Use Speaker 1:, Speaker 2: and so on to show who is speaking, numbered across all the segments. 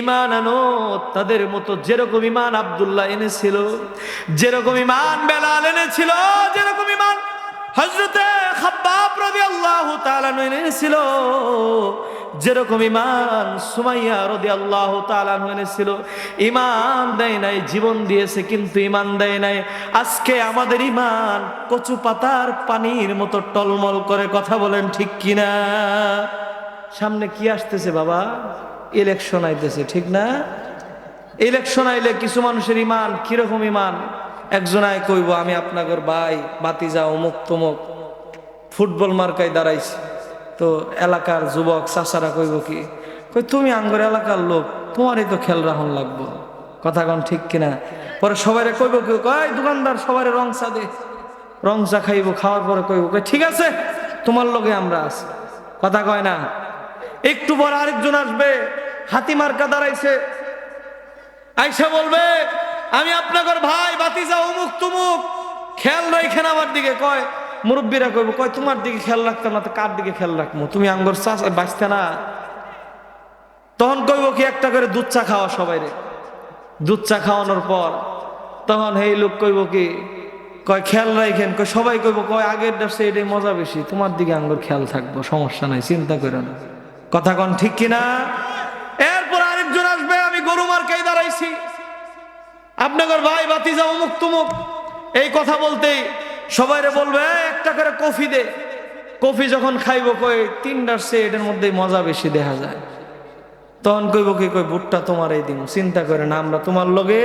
Speaker 1: ইমান আনো, তাদের মতো যেরকম ইমান আব্দুল্লাহ এনেছিল, যেরকম ইমান বেলাল এনেছিল, যেরকম ইমান হজরতে খাব্বাব রাদিয়াল্লাহু তাআলা এনেছিল, যেরকম ইমান সুমাইয়া রাদিয়াল্লাহু তাআলা এনেছিল। ইমান দেয় নাই, জীবন দিয়েছে কিন্তু ইমান দেয় নাই। আজকে আমাদের ইমান কচু পাতার পানির মতো টলমল করে কথা বলেন ঠিক কিনা? সামনে কি আসতেছে বাবা? ইলেকশন আইতেছে, ঠিক না? ইলেকশন আইলে কিছু মানুষের ইমান, কীরকম ইমান? একজনায় কইব, আমি আপনাদের ভাই বাতিজা অমুক তমুক, ফুটবল মার্কায় দাঁড়াইছি। তো এলাকার যুবক চাষারা কইব কি, কই তুমি আঙ্গর এলাকার লোক, তোমারই তো খেল রাখুন লাগবো। কথা কন ঠিক কিনা? পরে সবাই কইব কি কয় দোকানদার সবাই রং চা দে। রং চা খাইব, খাওয়ার পরে কইব, কই ঠিক আছে, তোমার লোকে আমরা আছি। কথা কয় না? একটু পর আরেকজন আসবে হাতি মার্কা দাঁড়াইছে। আইসা বলবে, আমি আপনাদের ভাই, বাতিজা অমুক তুমুক, খেয়াল রাখেন আমার দিকে। কয়, মুরব্বীরা কইব, কয়, তোমার দিকে খেয়াল রাখতাম না তো কার দিকে খেয়াল রাখব তুমি আঙ্গর চাষ বাঁচতে না? তখন কইব কি, একটা করে দুধ চা খাওয়া সবাই রে। দুধ চা খাওয়ানোর পর তখন এই লোক কইব কি, কয়, খেয়াল রাখেন কয়, সবাই কইব, কয় আগের ডাসে এটাই মজা বেশি। তোমার দিকে আঙ্গুর খেয়াল থাকব, সমস্যা নাই, চিন্তা করো না। কথা কন ঠিক কিনা? এরপর আরেকজন আসবে আমি গরু মার্কাই দাঁড়াইছি। আপনাদের ভাই বাতিজা অমুক তুমুক এই কথা বলতেই সবাইরে বলবে "এই, একটা করে কফি দে। কফি যখন খাইব কই তিনটার সে এটার মধ্যে মজা বেশি দেখা যায়। তখন কইব কি কই ভুট্টা তোমার এই দিন চিন্তা করে না আমরা তোমার লগে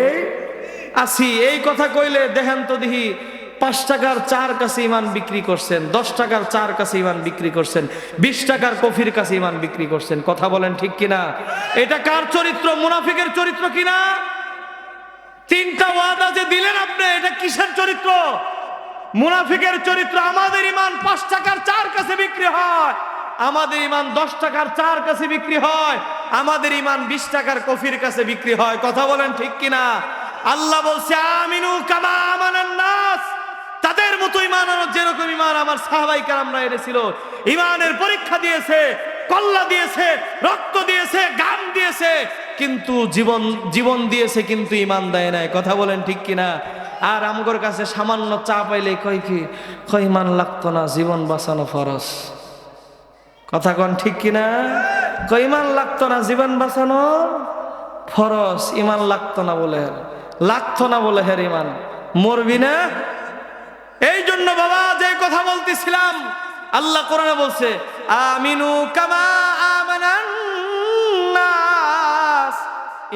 Speaker 1: আসি এই কথা কইলে দেখেন তো দেখি পাঁচ টাকার চার কাছে ইমান বিক্রি করছেন, দশ টাকার চার কাছে ইমান বিক্রি করছেন, বিশ টাকার কফির কাছে ইমান বিক্রি করছেন। কথা বলেন ঠিক কিনা? এটা কার চরিত্র? মুনাফিকের চরিত্র কিনা? তিনটা ওয়াদা যে দিলেন আপনি, এটা কিসের চরিত্র? মুনাফিকের চরিত্র, আমাদের ইমান পাঁচ টাকার চার কাছে বিক্রি হয়। আমাদের ইমান দশ টাকার চার কাছে বিক্রি হয়। আমাদের ইমান বিশ টাকার কফির কাছে বিক্রি হয়। কথা বলেন ঠিক কিনা? আল্লাহ বলছে, আমিনু কামা আমানান নাস তাদের মতো ইমান আনার যেরকম ইমান আমার সাহাবাই কারামরা এনেছিল। ইমানের পরীক্ষা দিয়েছে, কল্লা দিয়েছে, রক্ত দিয়েছে, গান দিয়েছে, কিন্তু জীবন জীবন দিয়েছে কিন্তু ইমান দেয় নাই। কথা বলেন ঠিক কিনা? আর আমগর কাছে সামান্য চা পাইলে কই কি? কই ইমান লাগতো না, জীবন বাঁচানো ফরস কথা কন ঠিক কিনা? কই ইমান লাগতো না, জীবন বাঁচানো ফরস ইমান লাগতো না বলে লাগতো না বলে হের ইমান। মরবি না? জন্য বাবা, যে কথা বলতেছিলাম, আল্লাহ কোরআনে বলছে, আমিনু কামা আমানান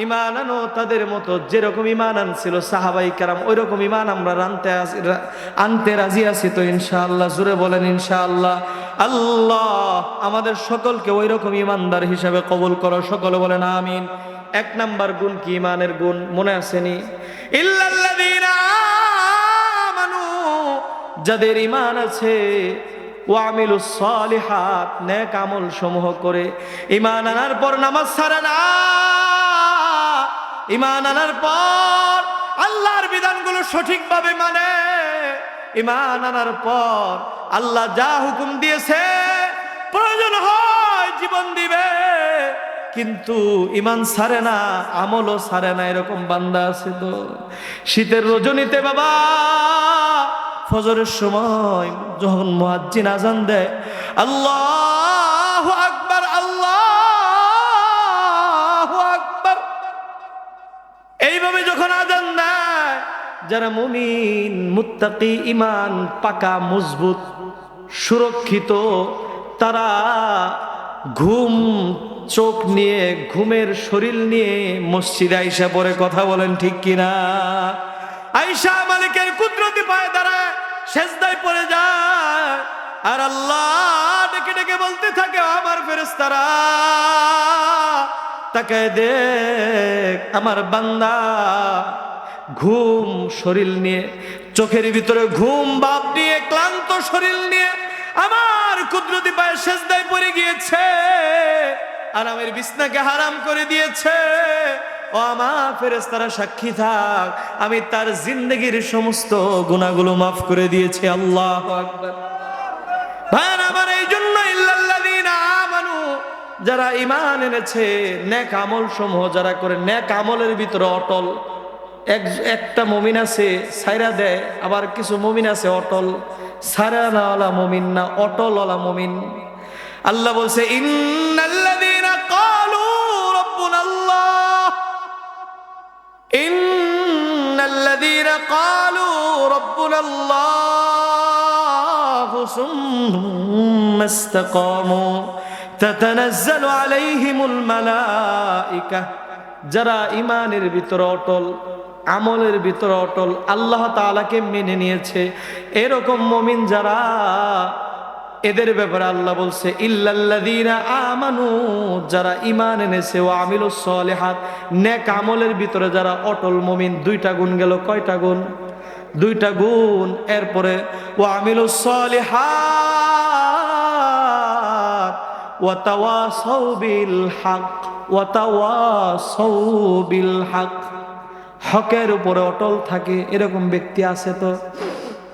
Speaker 1: ইমান আনো, তাদের মতো যেরকম ইমান আনছিল সাহাবাই কারাম ওই রকম ইমান আমরা আনতে আনতে রাজি আছি তো, ইনশাআল্লাহ। জুড়ে বলেন, ইনশাআল্লাহ। আল্লাহ, আমাদের সকলকে ওই রকম ইমানদার হিসাবে কবুল করো। সকলে বলেন, আমিন। এক নাম্বার গুণ কি? ইমানের গুণ মনে আসেনি? ইল্লাল্লাযীনা যাদের ইমান আছে ওয়ামিলু সলিহাত, নেক আমল সমূহ করে ইমান আনার পর নামাজ ছাড়ে না। ইমান আনার পর আল্লাহর বিধানগুলো সঠিকভাবে মানে। ইমান আনার পর আল্লাহ যা হুকুম দিয়েছে, প্রয়োজন হয় জীবন দিবে। কিন্তু ইমান ছাড়ে না, আমলও ছাড়ে না, এরকম বান্দা আছে তো। শীতের রজনীতে বাবা ফজরের সময় যখন মুয়াজ্জিন আজান দেয়, আল্লাহ আকবার আল্লাহ আকবার। এইভাবে যখন আজান দেয়, যারা মুমিন, মুত্তাকি ইমান পাকা, মজবুত, সুরক্ষিত, তারা ঘুম, চোখ নিয়ে, ঘুমের শরীর নিয়ে মসজিদে আইসা পরে কথা বলেন ঠিক কিনা? আইসা মালিকের কুদরতি পায়ে দাঁড়ায়। সেজদায় পড়ে যায়। আর আল্লাহ ডেকে ডেকে বলতে থাকে, আমার ফেরেস্তারা তাকে দেখ, আমার বান্দা ঘুম শরীর নিয়ে, চোখের ভিতরে ঘুম, বাপ নিয়ে, ক্লান্ত শরীর নিয়ে আমার কুদরতি পায়ে সেজদায় পড়ে গিয়েছে। আরামের বিছনাকে হারাম করে দিয়েছে। ও আমার ফেরেস্তারা সাক্ষী থাক, আমি তার জিন্দগির সমস্ত গুণাগুলো মাফ করে দিয়েছি, আল্লাহ আমার এই জন্য যারা ইমান এনেছে ন্যাক আমল সমূহ যারা করে ন্যাক আমলের ভিতরে অটল। এক, একটা মমিন আছে সাইরা দেয়, আবার কিছু মমিন আছে অটল। সারাওয়ালা মমিন না, অটলওয়ালা মমিন। আল্লাহ বলছে, ইন্নাল্লাযীনা ইন্নাল্লাযীনা ক্বালু রাব্বুনাল্লাহ সুম্মা ইসতাকামু। তাতানাজ্জালু আলাইহিমুল মালাইকা। যারা ইমানের ভিতরে অটল, আমলের ভিতরে অটল, আল্লাহ তাআলাকে মেনে নিয়েছে। এরকম মমিন যারা এদের ব্যাপারে আল্লাহ বলছে আমানু যারা ঈমান এনেছে ও আমিলুস সলিহাত, নেক আমলের ভিতরে যারা অটল মুমিন, দুইটা গুণ গেল, কয়টা গুণ? দুইটা গুণ, এরপরে ও আমিলুস সলিহাত ওয়া বিল ওয়া বিল হক হকের উপরে অটল থাকে এরকম ব্যক্তি আছে তো?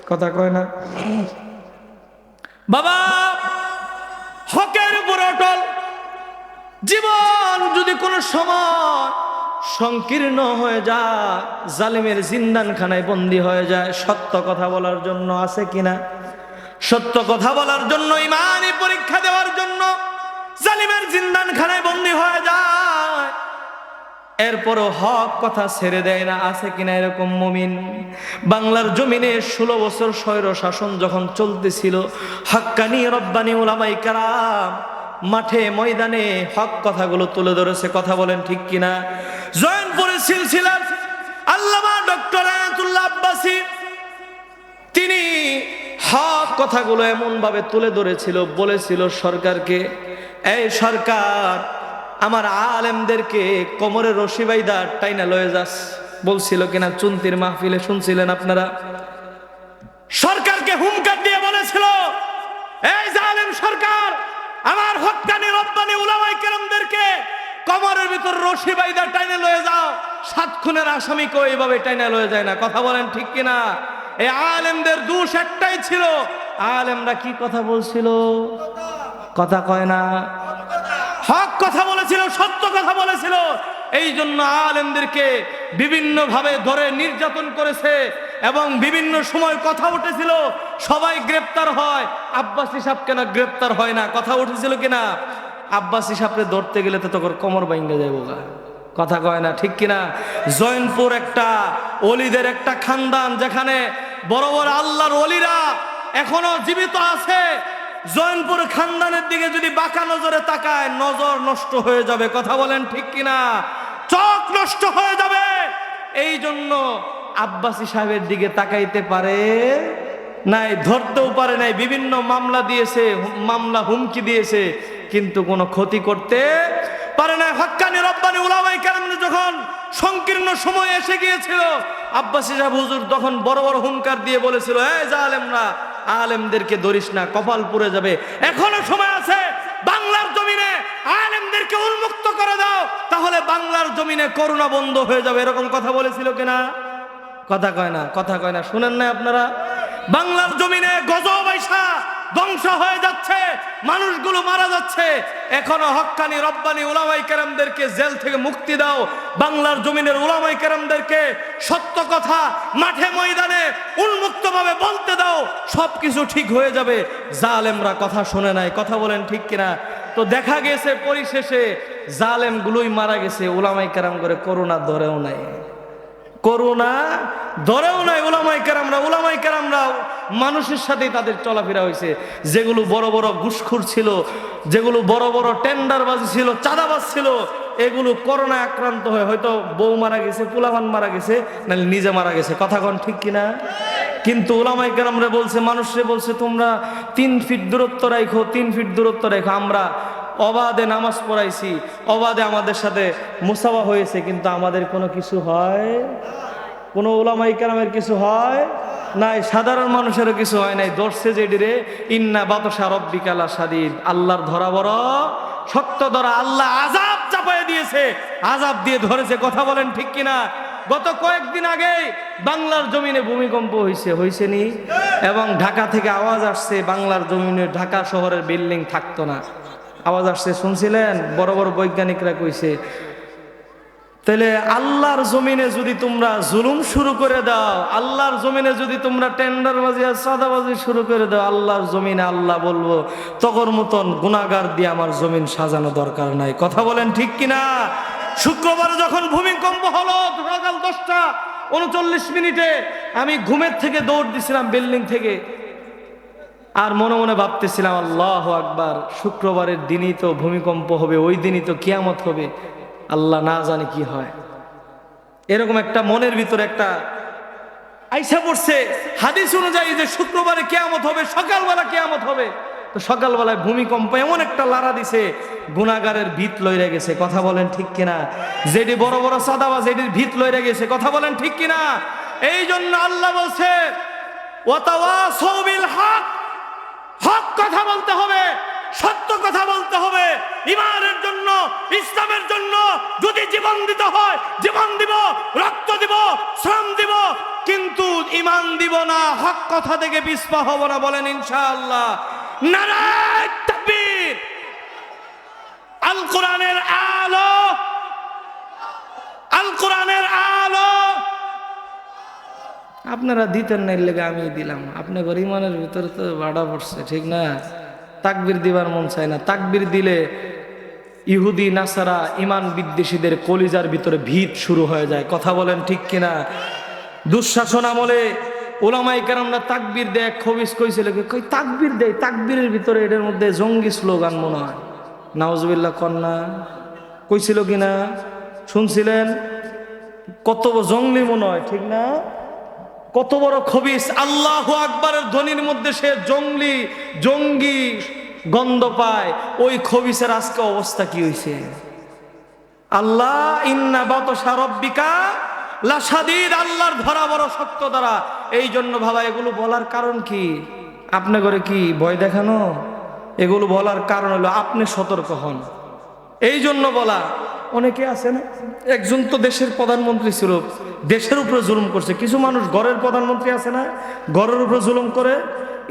Speaker 1: কথা কয় না? বাবা, হকের উপর অটল। জীবন যদি কোনো সময় সংকীর্ণ হয়ে যায়, জালিমের জিন্দানখানায় বন্দি হয়ে যায়, সত্য কথা বলার জন্য আছে কিনা? সত্য কথা বলার জন্য ইমানই পরীক্ষা দেওয়ার জন্য জালিমের জিন্দানখানায় বন্দি হয়ে যায়। এরপরও হক কথা ছেড়ে দেয় না, আছে কিনা এরকম মমিন? বাংলার জমিনে ষোলো বছর স্বৈর শাসন যখন চলতেছিল, হক্কানি রব্বানি ওলামাই কারাম মাঠে, ময়দানে হক কথাগুলো তুলে ধরেছে, কথা বলেন ঠিক কিনা? জয়নপুরে সিলসিলার আল্লামা ডক্টর আয়াতুল্লাহ আব্বাসী, তিনি হক কথাগুলো এমন ভাবে তুলে ধরেছিল, বলেছিল সরকারকে, এই সরকার আমার আলেমদেরকে কোমরে রশি বাইদা টাইনা লয়ে যাস। বলছিল কিনা, চুন্তির মাহফিলে শুনছিলেন আপনারা? সরকারকে হুমকার দিয়ে বলেছিল, এই জালেম সরকার, আমার হক্কানি রব্বানি উলামাই কেরামদেরকে কমরের ভিতর রশি বাইদা টাইনে লয়ে যাও। সাত খুনের আসামি কেউ এইভাবে টাইনে লয়ে যায় না। কথা বলেন ঠিক কিনা? এই আলেমদের দোষ একটাই ছিল। আলেমরা কি কথা বলছিল? কথা কয় না। হক কথা বলেছিল, সত্য কথা বলেছিল। এই জন্য আলেমদেরকে বিভিন্ন ভাবে ধরে নির্যাতন করেছে এবং বিভিন্ন সময় কথা উঠেছিল, সবাই গ্রেপ্তার হয়। আব্বাস হিসাব কেন গ্রেপ্তার হয় না? কথা উঠেছিল কিনা? আব্বাস হিসাবকে ধরতে গেলে তো তখন কমর বাইঙ্গে যাব গা কথা কয় না, ঠিক কিনা? জয়নপুর একটা, অলিদের একটা খানদান, যেখানে বড় বড় আল্লাহর অলিরা এখনও জীবিত আছে। জয়নপুর খানদানের দিকে যদি বাঁকা নজরে তাকায়, নজর নষ্ট হয়ে যাবে। কথা বলেন ঠিক কিনা? চোখ নষ্ট হয়ে যাবে। এই জন্য আব্বাসী সাহেবের দিকে তাকাইতে পারে নাই, ধরতেও পারে নাই। বিভিন্ন মামলা দিয়েছে মামলা হুমকি দিয়েছে, কিন্তু কোনো ক্ষতি করতে পারে না হক্কানি রব্বানি উলামাই কেরামনে যখন সংকীর্ণ সময় এসে গিয়েছিল, আব্বাসী সাহেব হুজুর তখন বড় বড় হুঙ্কার দিয়ে বলেছিল হ্যাঁ এই জালেমরা আলেমদেরকে ধরিস না, কপাল পুড়ে যাবে। এখনও সময় আছে, বাংলার জমিনে আলেমদেরকে উন্মুক্ত করে দাও, তাহলে বাংলার জমিনে করোনা বন্ধ হয়ে যাবে। এরকম কথা বলেছিল কিনা? কথা কয় না, কথা কয় না। শুনেন না আপনারা? বাংলার জমিনে গজব আইসা ধ্বংস হয়ে যাচ্ছে, মানুষগুলো মারা যাচ্ছে। এখনও হক্কানি, রব্বানি উলামাই কেরামদেরকে জেল থেকে মুক্তি দাও। বাংলার জমিনের উলামাই কেরামদেরকে সত্য কথা মাঠে ময়দানে উন্মুক্ত ভাবে বলতে দাও, সবকিছু ঠিক হয়ে যাবে। জালেমরা কথা শুনে নাই, কথা বলেন ঠিক কিনা? তো দেখা গেছে, পরিশেষে জালেমগুলোই মারা গেছে উলামাই কেরাম করে করোনা ধরেও নাই। করোনা ধরেও নাই ওলামাই কেরামরা ওলামাই কেরামরা মানুষের সাথে তাদের চলাফেরা হয়েছে। যেগুলো বড় বড় ঘুষখুর ছিল, যেগুলো বড় বড় টেন্ডারবাজি ছিল, চাঁদাবাজ ছিল, এগুলো করোনা আক্রান্ত হয়ে হয়তো বউ মারা গেছে পুলাভান মারা গেছে, নাহলে নিজে মারা গেছে। কথা কন ঠিক কিনা? কিন্তু ওলামাই কেরামরা বলছে, মানুষরে বলছে, তোমরা তিন ফিট দূরত্ব রাখো তিন ফিট দূরত্ব রেখো আমরা অবাধে নামাজ পড়াইছি, অবাধে আমাদের সাথে মুসাফা হয়েছে, কিন্তু আমাদের কোনো কিছু হয় কোনো ওলামাই কেরামের কিছু হয় নাই, সাধারণ মানুষেরও কিছু হয় নাই। দর্শে যে ডিরে ইন্না বাতসা রব্বিকালা সাদিদ আল্লাহর ধরা বড়, শক্ত ধরা। আল্লাহ আজাব চাপায় দিয়েছে আজাব দিয়ে ধরেছে। কথা বলেন ঠিক কিনা? গত কয়েকদিন আগে বাংলার জমিনে ভূমিকম্প হয়েছে হয়েছে নি? এবং ঢাকা থেকে আওয়াজ আসছে, বাংলার জমিনে ঢাকা শহরের বিল্ডিং থাকতো না। আওয়াজ আসছে, শুনছিলেন? বড় বড় বৈজ্ঞানিকরা কইছে তাহলে আল্লাহর জমিনে যদি তোমরা জুলুম শুরু করে দাও, আল্লাহর জমিনে যদি তোমরা টেন্ডারবাজি আর সাদাবাজি শুরু করে দাও, আল্লাহর জমিনে আল্লাহ বলব তখন মতন গুণাগার দিয়ে আমার জমিন সাজানো দরকার নাই। কথা বলেন ঠিক কিনা? শুক্রবার যখন ভূমিকম্প হলো, সকাল দশটা উনচল্লিশ মিনিটে আমি ঘুমের থেকে দৌড় দিছিলাম বিল্ডিং থেকে। আর মনে মনে ভাবতেছিলাম, আল্লাহ আকবার, শুক্রবারের দিনই তো ভূমিকম্প হবে, ওই দিনই তো কিয়ামত হবে, আল্লাহ না জানে কি হয়। এরকম একটা মনের ভিতরে একটা আইসা পড়ছে হাদিস অনুযায়ী যে শুক্রবারে কেয়ামত হবে, সকালবেলা কেয়ামত হবে। তো সকালবেলায় ভূমিকম্প এমন একটা লারা দিছে গুণাগারের ভিত লইরে গেছে। কথা বলেন ঠিক কিনা? যেটি বড় বড় সাদাবা যেটির ভিত লইরে গেছে। কথা বলেন ঠিক কিনা? এই জন্য আল্লাহ বলছে ওয়াতাওয়াসাউ বিল হক। হক কথা বলতে হবে, সত্য কথা বলতে হবে। ইমানের জন্য, ইসলামের জন্য যদি জীবন দিতে হয়, জীবন দিব, রক্ত দিব, শ্রম দিব, কিন্তু ইমান দিব না, হক কথা থেকে পিছপা হব না বলেন ইনশাআল্লাহ। আল কোরআনের আলো আল কোরআনের আলো আপনারা দিতেন না লেগে আমি দিলাম। আপনার ইমানের ভিতরে তো বাড়া পড়ছে, ঠিক না? তাকবির দিবার মন চায় না। তাকবির দিলে ইহুদি, নাসারা, ইমান বিদ্বেষীদের কলিজার ভিতরে ভিত শুরু হয়ে যায়। কথা বলেন ঠিক কিনা? দুঃশাসন আমলে ওলামাই কেরামরা তাকবির দেয়, খবিস কইছিল কই তাকবির দেয়? তাকবীরের ভিতরে এটার মধ্যে জঙ্গি স্লোগান মনে হয়। নাওজবিল্লা কন্যা কইছিল কিনা? শুনছিলেন? কত জঙ্গলি মনে হয়, ঠিক না? কত বড় খবিস। আল্লাহ আকবরের ধ্বনির মধ্যে সে জঙ্গলি, জঙ্গি গন্ধ পায়। ওই খবিসের আজকে অবস্থা কি হয়েছে আল্লাহ, ইন্না বাতসা রব্বিকা লাসাদিদ আল্লাহর ধরা বড় সত্য দ্বারা। এই জন্য ভাবা এগুলো বলার কারণ কি? আপনি করে কি ভয় দেখানো? এগুলো বলার কারণ হলো আপনি সতর্ক হন। এই জন্য বলা অনেকে আছে না? একজন তো দেশের প্রধানমন্ত্রী ছিল, দেশের উপরে জুলুম করছে। কিছু মানুষ ঘরের প্রধানমন্ত্রী আছে না? ঘরের উপরে জুলুম করে,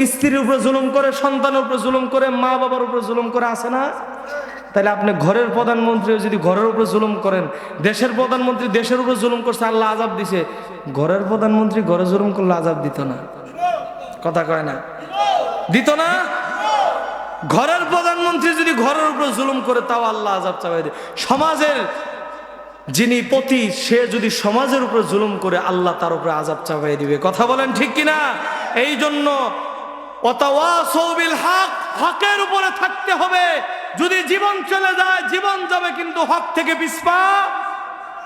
Speaker 1: স্ত্রীর উপরে জুলুম করে, সন্তানের উপরে জুলুম করে, মা বাবার উপরে জুলুম করে আছে না? তাহলে আপনি ঘরের প্রধানমন্ত্রী যদি ঘরের উপরে জুলুম করেন, দেশের প্রধানমন্ত্রী দেশের উপরে জুলুম করছে, আল্লাহ আজাব দিছে। ঘরের প্রধানমন্ত্রী ঘরে জুলুম করলে আজাব দিত না। কথা কয় না? দিত না? ঘরের প্রধানমন্ত্রী যদি ঘরের উপরে জুলুম করে, তাও আল্লাহ আজাব চাপাই দেয়। সমাজের যিনি পতি, সে যদি সমাজের উপরে জুলুম করে, আল্লাহ তার উপরে আজাব চাপাই দিবে। কথা বলেন ঠিক কিনা? এই জন্য হকের উপরে থাকতে হবে। যদি জীবন চলে যায়, জীবন যাবে কিন্তু হক থেকে পিসপা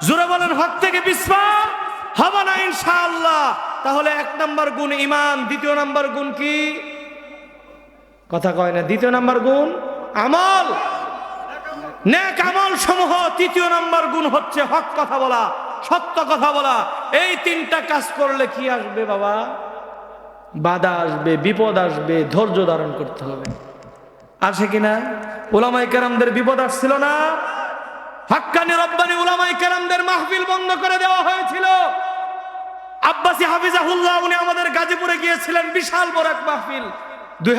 Speaker 1: জোরে বলেন, হক থেকে পিসপা হবে না ইনশাআল্লাহ। তাহলে এক নাম্বার গুণ ইমান, দ্বিতীয় নাম্বার গুণ কি? কথা কয় না, দ্বিতীয় নাম্বার গুণ আমল। নেক আমল সমূহ, তৃতীয় নাম্বার গুণ হচ্ছে হক কথা বলা, সত্য কথা বলা। এই তিনটা কাজ করলে কি আসবে বাবা? বাধা আসবে, বিপদ আসবে, ধৈর্য ধারণ করতে হবে। আসে কিনা? ওলামাই কেরামদের বিপদ আসছিল না? হাক্কানি রব্বানি ওলামাই কেরামদের মাহফিল বন্ধ করে দেওয়া হয়েছিল। আব্বাসী হাফিজাহুল্লাহ, উনি আমাদের গাজীপুরে গিয়েছিলেন, বিশাল বড় এক মাহফিল। দুই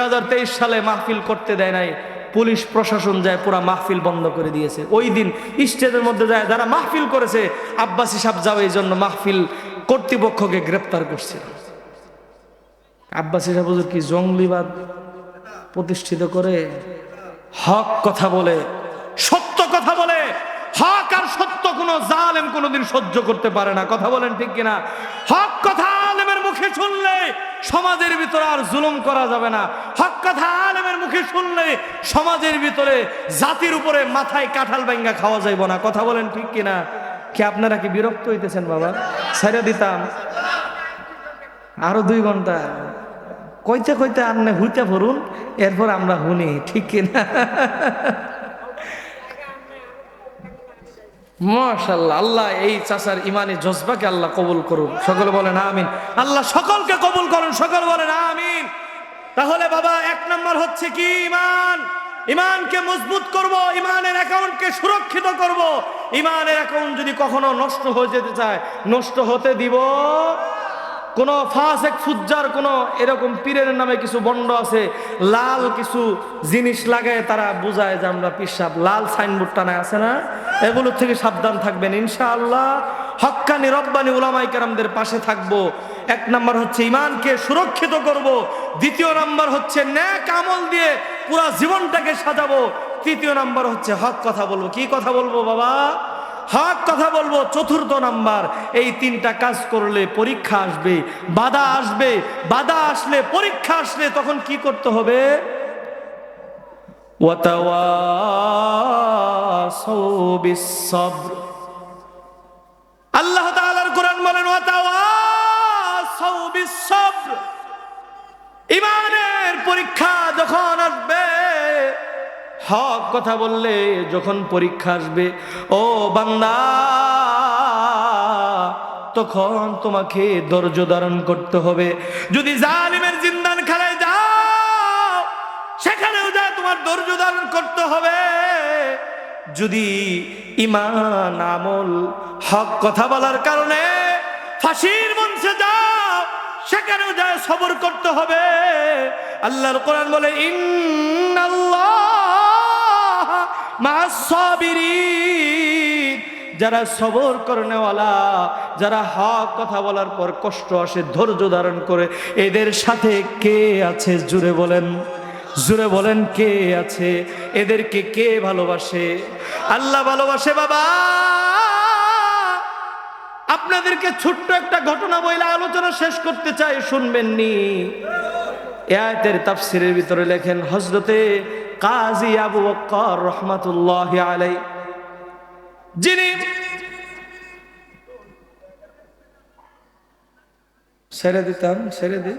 Speaker 1: সালে মাহফিল করতে দেয় নাই, পুলিশ প্রশাসন যায়, পুরা মাহফিল বন্ধ করে দিয়েছে। ওই দিন স্টেজের মধ্যে যায়, যারা মাহফিল করেছে, আব্বাসী সাহেব যাও, এই জন্য মাহফিল কর্তৃপক্ষকে গ্রেপ্তার করছে। আব্বাসী সাহেব কি জঙ্গলিবাদ প্রতিষ্ঠিত করে? হক কথা বলে, সত্য কথা বলে। হক আর সত্য কোনো জালেম কোনোদিন সহ্য করতে পারে না। কথা বলেন ঠিক কিনা? হক কথা মুখে শুনলে সমাজের ভিতরে আর জুলুম করা যাবে না। হক কথা আলেমের মুখে শুনলে সমাজের ভিতরে জাতির উপরে মাথায় কাঁঠাল ব্যাঙ্গা খাওয়া যাইব না। কথা বলেন ঠিক কিনা? কি আপনারা কি বিরক্ত হইতেছেন বাবা? ছেড়ে দিতাম। আরও দুই ঘণ্টা। কইতে কইতে আপনি হুইতে ভরুন, এরপর আমরা হুনি, ঠিক কিনা? মাশাল্লাহ আল্লাহ এই চাচার ইমানি জজবাকে আল্লাহ কবুল করুন সকল বলেন আমিন। আল্লাহ সকলকে কবুল করুন, সকল বলেন আমিন। তাহলে বাবা, এক নম্বর হচ্ছে কি ইমান? ইমানকে মজবুত করব, ইমানের অ্যাকাউন্টকে সুরক্ষিত করব। ইমানের অ্যাকাউন্ট যদি কখনো নষ্ট হয়ে যেতে চায়, নষ্ট হতে দিব কোন ফাসেক ফুজ্জার, কোন এরকম পীরের নামে কিছু বন্ড আছে, লাল কিছু জিনিস লাগায় তারা বুঝায় যে আমরা পিসাব। লাল সাইনবোর্ড টানায় আছে না? এগুলো থেকে সাবধান থাকবেন, ইনশাআল্লাহ। হক্কানি রব্বানি উলামাই কেরামদের পাশে থাকব। এক নাম্বার হচ্ছে ইমানকে সুরক্ষিত করব। দ্বিতীয় নাম্বার হচ্ছে ন্যাক আমল দিয়ে পুরা জীবনটাকে সাজাবো। তৃতীয় নাম্বার হচ্ছে হক কথা বলব। কি কথা বলব বাবা? হক কথা বলব, চতুর্থ নাম্বার, এই তিনটা কাজ করলে পরীক্ষা আসবে, বাধা আসবে, বাধা আসলে পরীক্ষা আসলে তখন কি করতে হবে? আল্লাহ কোরআন বলেন ইমানের পরীক্ষা হক কথা বললে যখন পরীক্ষা আসবে, ও বান্দা, তখন তোমাকে ধৈর্য ধারণ করতে হবে। যদি জালিমের জিন্দান খেলায় যাও, সেখানেও যা তোমার ধৈর্য ধারণ করতে হবে। যদি ইমান, আমল, হক, কথা বলার কারণে ফাঁসির মঞ্চে যাও, সেখানেও যায় সবর করতে হবে। আল্লাহর কোরআন বলে, ইন্নাল্লাহ যারা সবর করেনেওয়ালা, যারা হক কথা বলার পর কষ্ট আসে, ধৈর্য ধারণ করে, এদের সাথে কে আছে? জুড়ে বলেন জুড়ে বলেন কে আছে? এদেরকে কে ভালোবাসে? আল্লাহ ভালোবাসে, বাবা। আপনাদেরকে ছোট্ট একটা ঘটনা বইলে আলোচনা শেষ করতে চাই, শুনবেননি? এ আয়াতের তাফসিরের ভিতরে লেখেন হজরতে কাজী আবু বক্কর রহমাতুল্লাহ আলাই যিনি ছেড়ে দিতাম, ছেড়ে দি।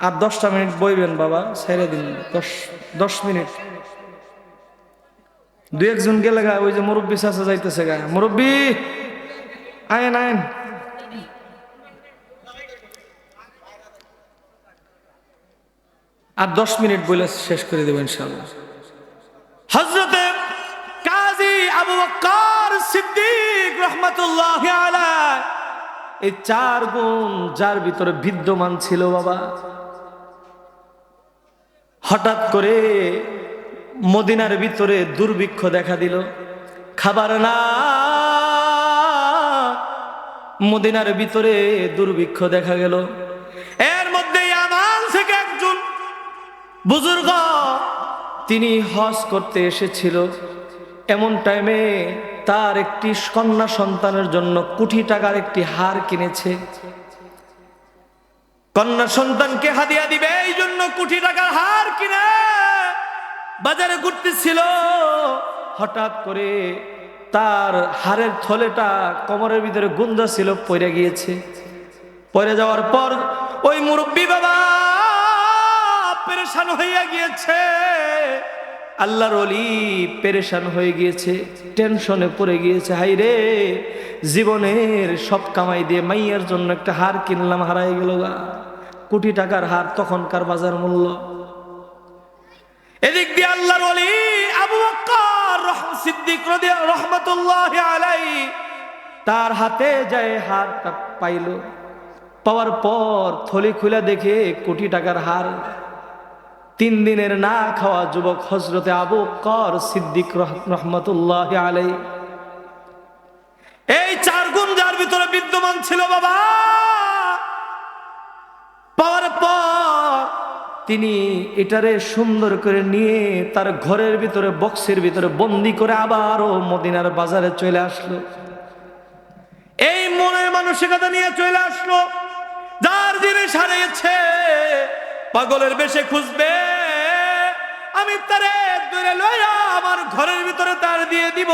Speaker 1: আর দশটা মিনিট বইবেন বাবা, ছেড়ে দিন। দশ দশ মিনিট। দু একজন গেলে গা, ওই যে মুরব্বী চাষা যাইতেছে গা। মুরব্বী, আয়েন আয়েন। আর দশ মিনিট বলে শেষ করে দেবো ইনশাল্লাহ হজরতে কাজী আবু বক্কর সিদ্দিক রহমতুল্লাহ এই চার গুণ যার ভিতরে বিদ্যমান ছিল বাবা। হঠাৎ করে মদিনার ভিতরে দুর্ভিক্ষ দেখা দিল। খাবার না। মদিনার ভিতরে দুর্ভিক্ষ দেখা গেল। বুজুর্গ, তিনি হজ করতে এসেছিল। এমন টাইমে তার একটি কন্যা সন্তানের জন্য কোটি টাকার একটি হার কিনেছে। কন্যা সন্তানকে হাদিয়া দিবে, এই জন্য কোটি টাকার হার কিনে বাজারে ঘুরতেছিল। হঠাৎ করে তার হারের থলেটা কোমরের ভিতরে গুন্দা ছিল, পড়ে গিয়েছে। পড়ে যাওয়ার পর ওই মুরব্বী বাবা পেরেশান হইয়া গিয়েছে। আল্লাহর অলি পেরেশান হয়ে গিয়েছে, টেনশনে পড়ে গিয়েছে। হাই রে, জীবনের সব কামাই দিয়ে মাইয়ার জন্য একটা হার কিনলাম, হারাই গেল গা। কোটি টাকার হার তখনকার বাজার মূল্য। এদিক দিয়ে আল্লাহর অলি আবু সিদ্দিক রহমাতুল্লাহ আলাই তার হাতে যায় হারটা পাইল। পাওয়ার পর থলি খুলে দেখে কোটি টাকার হার তিন দিনের না খাওয়া যুবক হজরতে আবু কর সিদ্দিক রহ- রহমতুল্লাহ আলাই এই চার গুণ যার ভিতরে বিদ্যমান ছিল বাবা, পাওয়ার পর তিনি এটারে সুন্দর করে নিয়ে তার ঘরের ভিতরে, বক্সের ভিতরে বন্দি করে আবারও মদিনার বাজারে চলে আসলো। এই মনের মানসিকতা নিয়ে চলে আসলো। যার জিনিস হারিয়েছে পাগলের বেশে খুঁজবে, আমি তারে দূরে লইয়া আমার ঘরের ভিতরে তার দিয়ে দিব।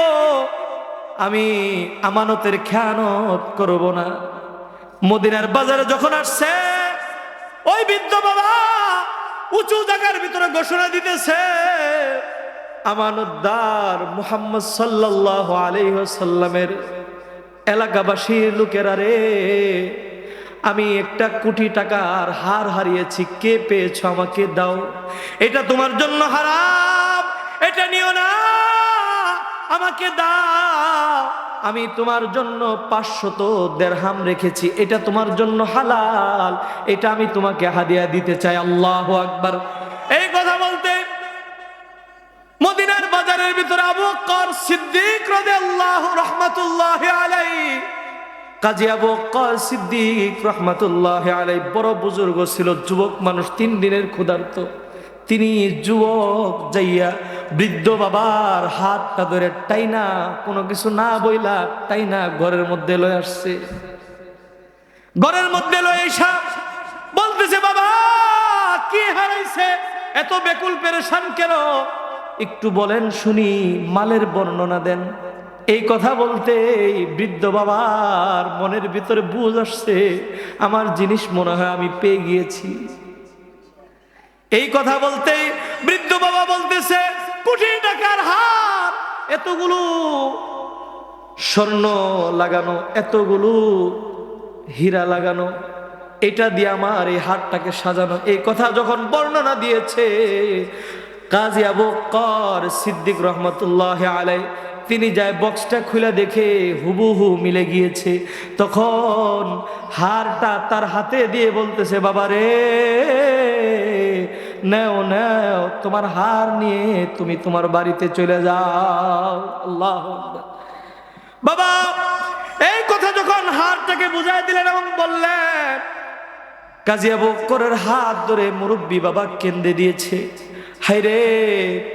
Speaker 1: আমি আমানতের খেয়ানত করব না। মদিনার বাজারে যখন আসছে, ওই বৃদ্ধ বাবা উঁচু জায়গার ভিতরে ঘোষণা দিতেছে, আমানতদার মুহাম্মদ সাল্লাহ আলাইসাল্লামের এলাকাবাসীর লোকেরা রে আমি একটা কোটি টাকার হার হারিয়েছি, কে পেয়েছ আমাকে দাও। এটা তোমার জন্য হারাম, এটা নিও না, আমাকে দাও। আমি তোমার জন্য পাঁচশত দেড়হাম রেখেছি, এটা তোমার জন্য হালাল, এটা আমি তোমাকে হাদিয়া দিতে চাই, আল্লাহ আকবার। এই কথা বলতে মদিনার বাজারের ভিতরে আবু বকর সিদ্দিক রাদিয়াল্লাহু রহমাতুল্লাহ আলাইহি কাজী আবু বকর সিদ্দিক রহমাতুল্লাহ আলাইহি বড় বুজুর্গ ছিল, যুবক মানুষ, তিন দিনের ক্ষুধার্ত। তিনি যুবক যাইয়া বৃদ্ধ বাবার হাতটা ধরে টাইনা, কোনো কিছু না বইলা টাইনা ঘরের মধ্যে লয়ে আসছে। ঘরের মধ্যে লয়ে এসা বলতেছে, বাবা, কি হারাইছে? এত বেকুল পেরেশান কেন? একটু বলেন, শুনি, মালের বর্ণনা দেন। এই কথা বলতে বৃদ্ধ বাবার মনের ভিতরে বুঝ আসছে, আমার জিনিস মনে হয় আমি পেয়ে গিয়েছি। এই কথা বলতে বৃদ্ধ বাবা বলতেছে, কোটি টাকার হার, এতগুলো স্বর্ণ লাগানো, এতগুলো হীরা লাগানো, এটা দিয়ে আমার এই হাটটাকে সাজানো। এই কথা যখন বর্ণনা দিয়েছে, কাজী আবু কর সিদ্দিক রহমতুল্লাহ আলাই তিনি যায় বক্সটা খুলে দেখে হুবহু মিলে গিয়েছে। তখন হারটা তার হাতে দিয়ে বলতেছে, বাবা রে, নেও নেও, তোমার হার নিয়ে তুমি তোমার বাড়িতে চলে যাও। আল্লাহ বাবা, এই কথা যখন হারটাকে বুঝাই দিলেন এবং বললেন, কাজী আবু বকরের হাত ধরে মুরব্বী বাবা কেন্দ্রে দিয়েছে। হাইরে,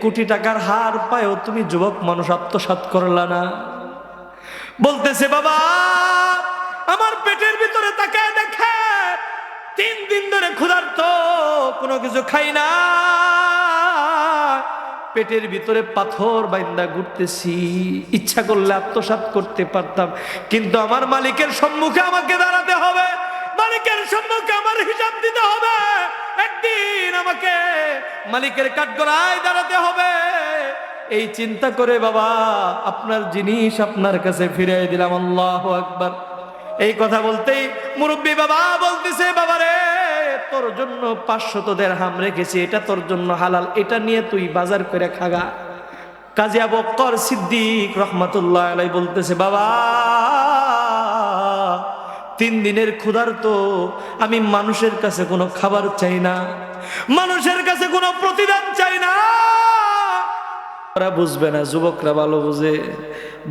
Speaker 1: কোটি টাকার হার পায়ও তুমি যুবক মানুষ আত্মসাত করলা না। বলতেছে, বাবা, আমার পেটের ভিতরে তাকে দেখে তিন দিন ধরে ক্ষুধার্ত, কোনো কিছু খাই না। পেটের ভিতরে পাথর বাইন্দা ঘুরতেছি, ইচ্ছা করলে আত্মসাত করতে পারতাম, কিন্তু আমার মালিকের সম্মুখে আমাকে দাঁড়াতে হবে। মালিকের সম্মুখে আমার হিসাব দিতে হবে। একদিন আমাকে মালিকের কাঠগড়ায় দাঁড়াতে হবে। এই চিন্তা করে বাবা, আপনার জিনিস আপনার কাছে ফিরিয়ে দিলাম, আল্লাহ আকবার। এই কথা বলতেই মুরব্বী বাবা বলতেছে, বাবা রে, তোর জন্য পাঁচশত দেড়হাম রেখেছি, এটা তোর জন্য হালাল, এটা নিয়ে তুই বাজার করে খাগা। কাজী আবু বকর সিদ্দিক রহমাতুল্লাহ আলাই বলতেছে, বাবা তিন দিনের ক্ষুধার তো আমি মানুষের কাছে কোনো খাবার চাই না। মানুষের কাছে কোনো প্রতিদান চাই না। ওরা বুঝবে না, যুবকরা ভালো বুঝে।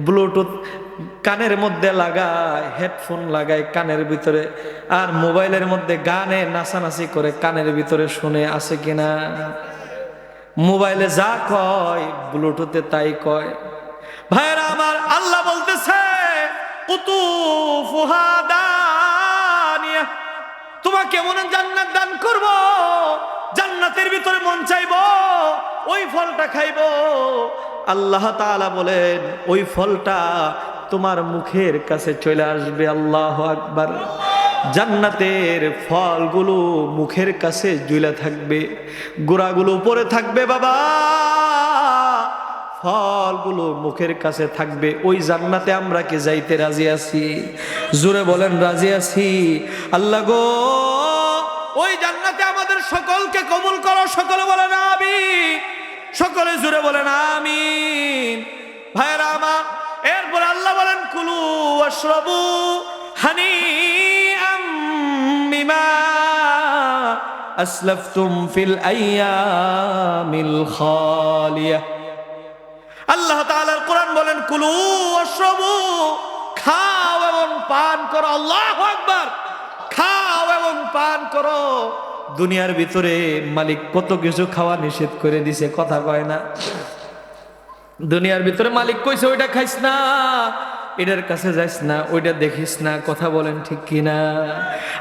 Speaker 1: ব্লুটুথ কানের মধ্যে লাগায় হেডফোন লাগায় কানের ভিতরে, আর মোবাইলের মধ্যে গানে নাচানাচি করে কানের ভিতরে শুনে আছে কিনা। মোবাইলে যা কয় ব্লুটুথে তাই কয়। ভাইরা আমার আল্লাহ বলতেছে তোমাকে এমন জান্নাত দান করব? জান্নাতের ভিতরে মন চাইব, ওই ফলটা খাইবো। আল্লাহ তাআলা বলেন, ওই ফলটা তোমার মুখের কাছে চলে আসবে, আল্লাহ আকবার। জান্নাতের ফলগুলো মুখের কাছে ঝুলে থাকবে, গোড়াগুলো উপরে থাকবে বাবা। ফলগুলো মুখের কাছে থাকবে। ওই জান্নাতে আমরা কি যাইতে রাজি আছি? জোরে বলেন, রাজি আছি? আল্লাহ গো ওই জান্নাতে আমাদের সকলকে কবুল করো। সকলে বলেন আমি সকলে জুড়ে বলেন আমিন। ভাইরা আমার, এরপর আল্লাহ বলেন, কুলু অশ্রবু হানি বিমা আসলাফতুম ফিল আইয়ামিল খালিয়া। আল্লাহ তাআলার কোরআন বলেন, কুলু অশ্রবু খাও এবং পান করো। আল্লাহু পান করো। দুনিয়ার ভিতরে মালিক কত কিছু খাওয়া নিষেধ করে দিছে, কথা কয় না। দুনিয়ার ভিতরে মালিক কইছে, ওইটা খাইস না, এটার কাছে যাইস না, ওইটা দেখিস না, কথা বলেন ঠিক কিনা?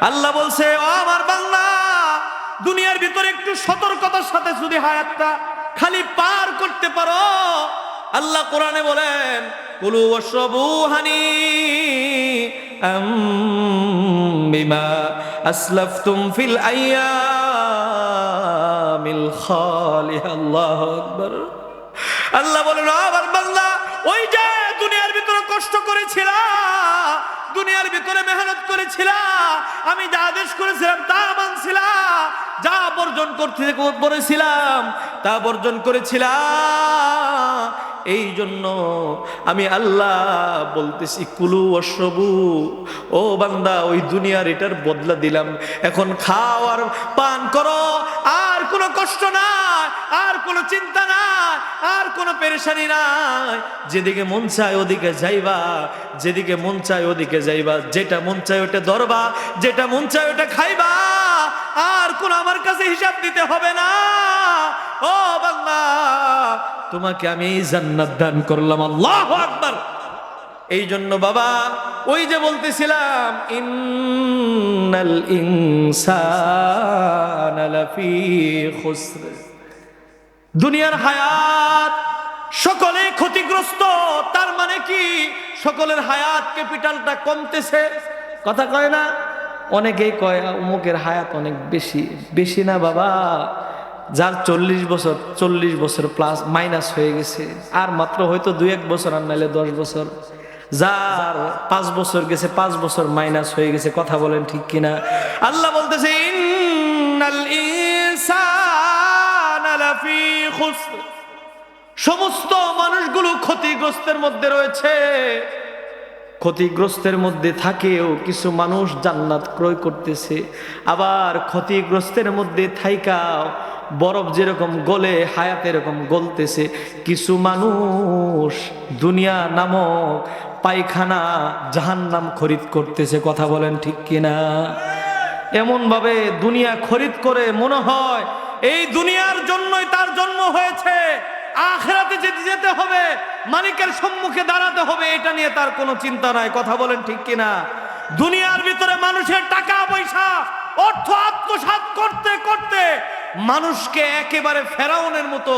Speaker 1: আল্লাহ বলছে, ও আমার বাংলা দুনিয়ার ভিতরে একটু সতর্কতার সাথে যদি হায়াতটা খালি পার করতে পারো, আল্লাহ কোরআনে বলেন, কুলু ওয়াশরাবু হানি বিমা আসলাফতুম ফিল আইয়ামিল খালিহা আল্লাহু আকবার আল্লাহ বলেন, আবার বাংলা ওই যে দুনিয়ার ভিতরে কষ্ট করেছিল দুনিয়ার ভিতরে মেহনত করেছিল, আমি যা আদেশ করেছিলাম তা মানছিলাম যা বর্জন করতে বলেছিলাম তা বর্জন করেছিলাম এই জন্য আমি আল্লাহ বলতেছি, কুলু অশ্রবু। ও বান্দা, ওই দুনিয়ার এটার বদলা দিলাম। এখন খাও আর পান করো, আর কোনো কষ্ট নাই, আর কোনো চিন্তা নাই, আর কোনো পেরেশানি নাই। যেদিকে মন চায় ওদিকে যাইবা, যেদিকে মন চায় ওদিকে যাইবা, যেটা মন চায় ওটা ধরবা, যেটা মন চায় ওটা খাইবা। আর কোন আমার কাছে হিসাব দিতে হবে না। ও বাংলা তোমাকে আমি এই জান্নাত দান করলাম, আল্লাহ আকবার। এই জন্য বাবা, ওই যে বলতেছিলাম, ইন্নাল ইনসান লাফি খুসর। দুনিয়ার হায়াত সকলে ক্ষতিগ্রস্ত, তার মানে কি? সকলের হায়াত ক্যাপিটালটা কমতেছে। কথা কয় না? অনেকেই কয়, অমুকের হায়াত অনেক বেশি। বেশি না বাবা। যার চল্লিশ বছর চল্লিশ বছর প্লাস মাইনাস হয়ে গেছে। আর মাত্র হয়তো দুই এক বছর, আর নাইলে দশ বছর। যার পাঁচ বছর গেছে, পাঁচ বছর মাইনাস হয়ে গেছে। কথা বলেন ঠিক কিনা? আল্লাহ বলতেছে, ইন্নাল ইনসানা লাফি খুসর। সমস্ত মানুষগুলো ক্ষতিগ্রস্তের মধ্যে রয়েছে। ক্ষতিগ্রস্তের মধ্যে থাকেও কিছু মানুষ জান্নাত ক্রয় করতেছে। আবার ক্ষতিগ্রস্তের মধ্যে থাইকাও বরফ যেরকম গলে, হায়াত এরকম গলতেছে। কিছু মানুষ দুনিয়া নামক পায়খানা জাহান্নাম খরিদ করতেছে, কথা বলেন ঠিক কিনা? এমন ভাবে দুনিয়া খরিদ করে মনে হয়, এই দুনিয়ার জন্যই তার জন্ম হয়েছে। আখেরাতে যেতে যেতে হবে, মালিকের সম্মুখে দাঁড়াতে হবে, এটা নিয়ে তার কোনো চিন্তা নাই। কথা বলেন ঠিক কিনা? দুনিয়ার ভিতরে মানুষের টাকা পয়সা, অর্থ আত্মসাৎ করতে করতে মানুষকে একেবারে ফেরাউনের মতো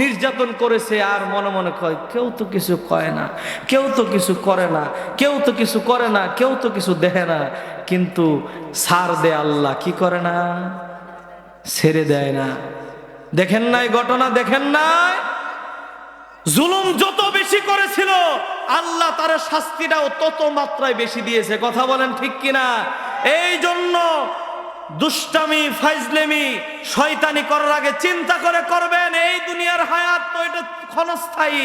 Speaker 1: নির্যাতন করেছে আর মনে মনে কয়, কেউ তো কিছু কয় না, কেউ তো কিছু করে না, কেউ তো কিছু করে না, কেউ তো কিছু দেখে না। কিন্তু সার দে আল্লাহ, কি করে না? ছেড়ে দেয় না। দেখেন নাই ঘটনা, দেখেন নাই? জুলুম যত বেশি করেছিল, আল্লাহ তার শাস্তিটাও তত মাত্রায় বেশি দিয়েছে। কথা বলেন ঠিক কিনা? এই জন্য দুষ্টামি ফাইজলেমি শয়তানি করার আগে চিন্তা করে করবেন, এই দুনিয়ার হায়াত তো এটা ক্ষণস্থায়ী।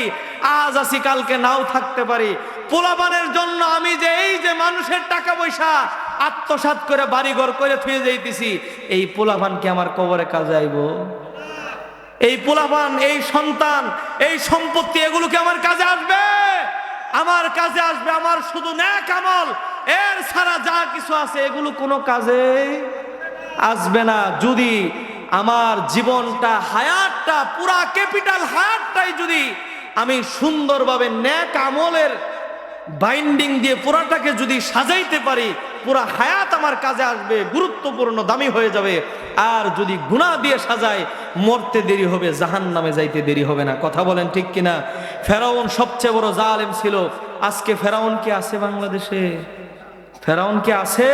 Speaker 1: আজ আসি কালকে নাও থাকতে পারি। পোলাপানের জন্য আমি যে এই যে মানুষের টাকা পয়সা আত্মসাৎ করে বাড়িঘর করে থুয়ে যাইতেছি, এই পোলাপানকে আমার কবরে কাজে আইবো এই পোলাপান, এই সন্তান, এই সম্পত্তি এগুলোকে আমার কাজে আসবে? আমার কাজে আসবে, আমার শুধু ন্যাক আমল। এর ছাড়া যা কিছু আছে, এগুলো কোনো কাজে আসবে না। যদি আমার জীবনটা, হায়াতটা, পুরা ক্যাপিটাল হায়াতটাই যদি আমি সুন্দরভাবে ন্যাক আমলের বাইন্ডিং দিয়ে পুরাটাকে যদি সাজাইতে পারি, পুরা হায়াত আমার কাজে আসবে, গুরুত্বপূর্ণ, দামি হয়ে যাবে। আর যদি গুণা দিয়ে সাজায় মরতে দেরি হবে জাহান নামে যাইতে দেরি হবে না। কথা বলেন ঠিক কিনা? ফেরাউন সবচেয়ে বড় জালেম ছিল। আজকে ফেরাউন কি আছে বাংলাদেশে? ফেরাউন কি আছে?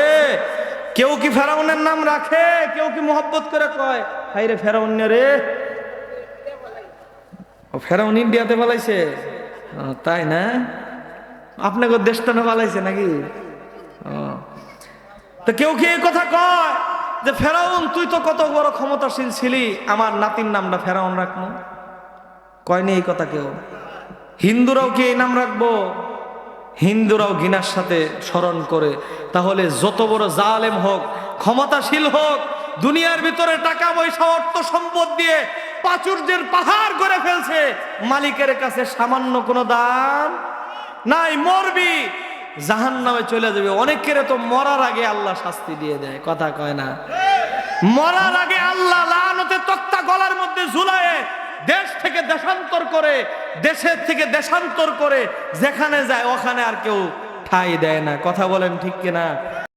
Speaker 1: কেউ কি ফেরাউনের নাম রাখে? কেউ কি মোহব্বত করে কয় হাই রে ফেরাউন রে। ফেরাউন ইন্ডিয়াতে পালাইছে? ও, তাই না? আপনাকে দেশটা না পালাইছে নাকি। তো কেউ কি এই কথা কয়? যে ফেরাউন, তুই তো কত বড় ক্ষমতাশীল ছিলি, আমার নাতির নামটা ফেরাউন রাখব। কয়নি এই কথা কেউ? হিন্দুরাও কি এই নাম রাখব? হিন্দুরাও ঘৃণার সাথে স্মরণ করে। তাহলে যত বড় জালেম হোক, ক্ষমতাশীল হোক, দুনিয়ার ভিতরে টাকা পয়সা, অর্থ সম্পদ দিয়ে প্রাচুর্যের পাহাড় করে ফেলছে, মালিকের কাছে সামান্য কোনো দান নাই, মরবি। জাহান নামে চলে যাবে। অনেকের তো মরার আগে আল্লাহ শাস্তি দিয়ে দেয়, কথা কয় না। মরার আগে আল্লাহ লানতে তক্তা গলার মধ্যে ঝুলায় দেশ থেকে দেশান্তর করে, দেশের থেকে দেশান্তর করে যেখানে যায় ওখানে আর কেউ ঠাই দেয় না। কথা বলেন ঠিক কিনা?